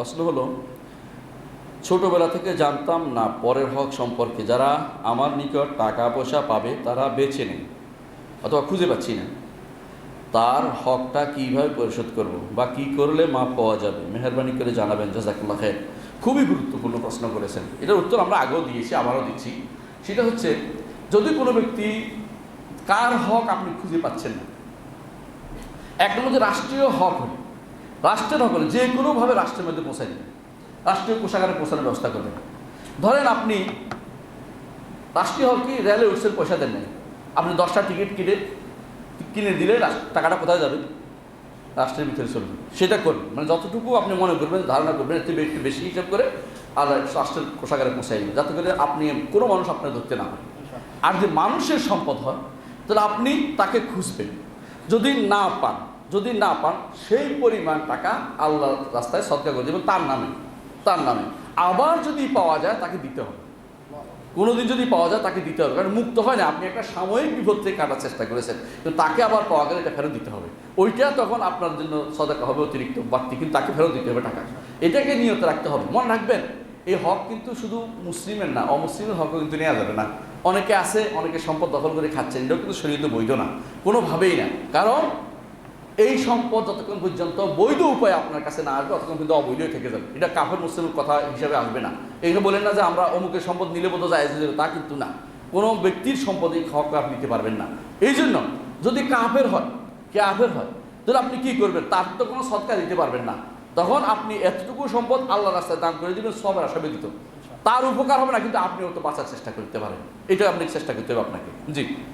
প্রশ্ন হলো, ছোটবেলা থেকে জানতাম না পরের হক সম্পর্কে। যারা আমার নিকট টাকা পয়সা পাবে, তারা বেছে নেই অথবা খুঁজে পাচ্ছি না। তার হকটা কীভাবে পরিশোধ করব বা কি করলে মাপ পাওয়া যাবে? মেহরবানি করে জানাবেন। জাজাকুল্লাহ খায়ের খুবই গুরুত্বপূর্ণ প্রশ্ন করেছেন। এটার উত্তর আমরা আগেও দিয়েছি আবারও দিচ্ছি। সেটা হচ্ছে, যদি কোনো ব্যক্তি কার হক আপনি খুঁজে পাচ্ছেন না একটা মধ্যে রাষ্ট্রীয় হক হলে রাষ্ট্রের হলে যে কোনোভাবে রাষ্ট্রের মধ্যে পৌঁছায় দেবেন রাষ্ট্রীয় কোষাগারে পৌঁছানোর ব্যবস্থা করবেন ধরেন আপনি, রাষ্ট্রীয় হল কি রেলে উঠছেন, পয়সা দেন নাই। আপনি দশটা টিকিট কিনে কিনে দিলে টাকাটা কোথায় যাবে? রাষ্ট্রের ভিতরে চলবে। সেটা করবেন মানে যতটুকু আপনি মনে করবেন, ধারণা করবেন থেকে একটু বেশি হিসাব করে আর রাষ্ট্রের কোষাগারে পৌঁছাই দেবেন যাতে করে আপনি, কোনো মানুষ আপনার ধরতে না পারে। আর যদি মানুষের সম্পদ হয়, তাহলে আপনি তাকে খুঁজবেন। যদি না পান যদি না পান, সেই পরিমাণ টাকা আল্লাহ রাস্তায় সৎকার করে দেবেন তার নামে তার নামে। আবার যদি পাওয়া যায়, তাকে দিতে হবে। কোনোদিন যদি পাওয়া যায়, তাকে দিতে হবে। কারণ মুক্ত হয় না, আপনি একটা সাময়িক বিপদ থেকে কাটার চেষ্টা করেছেন, কিন্তু তাকে আবার পাওয়া গেলে এটা ফেরত দিতে হবে। ওইটা তখন আপনার জন্য সদাকা হবে, অতিরিক্ত বাড়তি, কিন্তু তাকে ফেরত দিতে হবে টাকা। এটাকে নিয়ত রাখতে হবে। মনে রাখবেন, এই হক কিন্তু শুধু মুসলিমের না, অমুসলিমের হকও কিন্তু নেওয়া যাবে না। অনেকে আছে, অনেকে সম্পদ দখল করে খাচ্ছেন, এটাও কিন্তু শরীরে বৈধ না। কোনোভাবেই না। কারণ এই সম্পদ যতক্ষণ পর্যন্ত বৈধ উপায় আপনার কাছে না আসবে, ততক্ষণ কিন্তু অবৈধই থেকে যাবে। এটা কাফের মুসলিমের কথা হিসাবে আসবে না। এইটা বলেন না যে আমরা অমুকের সম্পদ নিলে বোধ যায় তা কিন্তু না। কোনো ব্যক্তির সম্পদ হক আপনি নিতে পারবেন না। এই জন্য যদি কাফের হয় কাফের হয়, তাহলে আপনি কি করবেন? তার তো কোনো সৎকার দিতে পারবেন না। তখন আপনি এতটুকু সম্পদ আল্লাহ রাস্তায় দান করে দিবেন সবের আশা ব্যতীত তার উপকার হবে না, কিন্তু আপনিও তো বাঁচার চেষ্টা করতে পারেন। এটা আপনি চেষ্টা করতে হবে আপনাকে। জি।